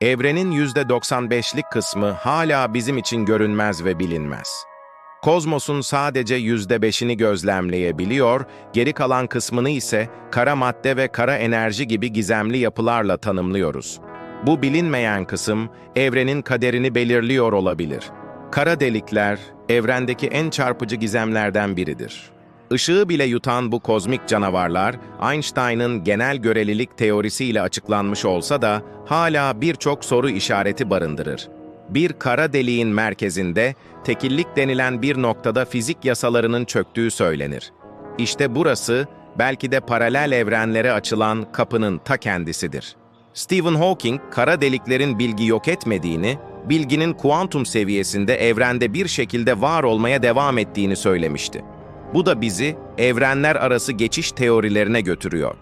Evrenin %95'lik kısmı hala bizim için görünmez ve bilinmez. Kozmosun sadece %5'ini gözlemleyebiliyor, geri kalan kısmını ise kara madde ve kara enerji gibi gizemli yapılarla tanımlıyoruz. Bu bilinmeyen kısım, evrenin kaderini belirliyor olabilir. Kara delikler, evrendeki en çarpıcı gizemlerden biridir. Işığı bile yutan bu kozmik canavarlar, Einstein'ın genel görelilik teorisiyle açıklanmış olsa da hala birçok soru işareti barındırır. Bir kara deliğin merkezinde, tekillik denilen bir noktada fizik yasalarının çöktüğü söylenir. İşte burası, belki de paralel evrenlere açılan kapının ta kendisidir. Stephen Hawking, kara deliklerin bilgi yok etmediğini, bilginin kuantum seviyesinde evrende bir şekilde var olmaya devam ettiğini söylemişti. Bu da bizi evrenler arası geçiş teorilerine götürüyor.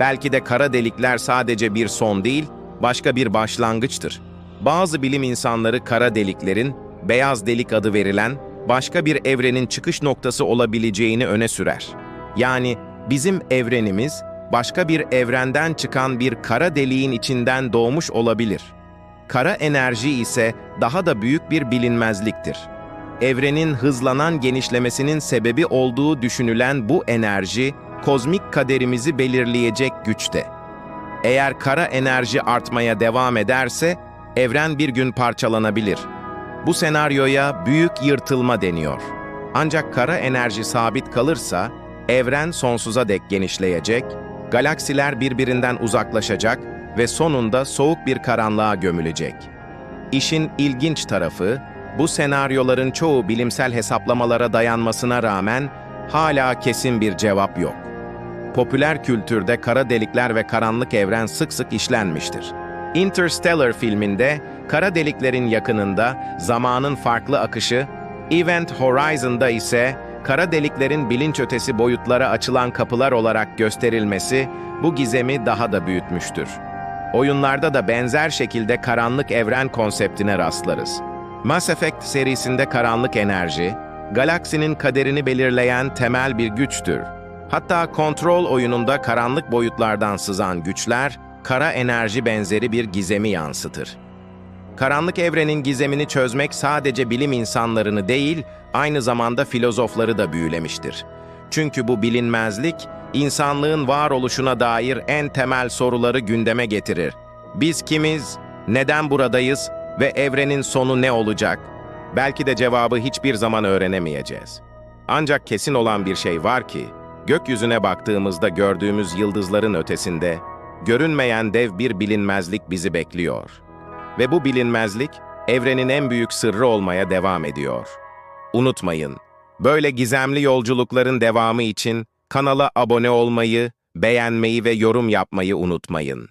Belki de kara delikler sadece bir son değil, başka bir başlangıçtır. Bazı bilim insanları kara deliklerin, beyaz delik adı verilen, başka bir evrenin çıkış noktası olabileceğini öne sürer. Yani bizim evrenimiz, başka bir evrenden çıkan bir kara deliğin içinden doğmuş olabilir. Kara enerji ise daha da büyük bir bilinmezliktir evrenin hızlanan genişlemesinin sebebi olduğu düşünülen bu enerji, kozmik kaderimizi belirleyecek güçte. Eğer kara enerji artmaya devam ederse, evren bir gün parçalanabilir. Bu senaryoya büyük yırtılma deniyor. Ancak kara enerji sabit kalırsa, evren sonsuza dek genişleyecek, galaksiler birbirinden uzaklaşacak ve sonunda soğuk bir karanlığa gömülecek. İşin ilginç tarafı, bu senaryoların çoğu bilimsel hesaplamalara dayanmasına rağmen hala kesin bir cevap yok. Popüler kültürde kara delikler ve karanlık evren sık sık işlenmiştir. Interstellar filminde kara deliklerin yakınında zamanın farklı akışı, Event Horizon'da ise kara deliklerin bilinç ötesi boyutlara açılan kapılar olarak gösterilmesi bu gizemi daha da büyütmüştür. Oyunlarda da benzer şekilde karanlık evren konseptine rastlarız. Mass Effect serisinde karanlık enerji, galaksinin kaderini belirleyen temel bir güçtür. Hatta kontrol oyununda karanlık boyutlardan sızan güçler, kara enerji benzeri bir gizemi yansıtır. Karanlık evrenin gizemini çözmek sadece bilim insanlarını değil, aynı zamanda filozofları da büyülemiştir. Çünkü bu bilinmezlik, insanlığın varoluşuna dair en temel soruları gündeme getirir. Biz kimiz, neden buradayız ve evrenin sonu ne olacak? Belki de cevabı hiçbir zaman öğrenemeyeceğiz. Ancak kesin olan bir şey var ki, gökyüzüne baktığımızda gördüğümüz yıldızların ötesinde, görünmeyen dev bir bilinmezlik bizi bekliyor. Ve bu bilinmezlik, evrenin en büyük sırrı olmaya devam ediyor. Unutmayın, böyle gizemli yolculukların devamı için kanala abone olmayı, beğenmeyi ve yorum yapmayı unutmayın.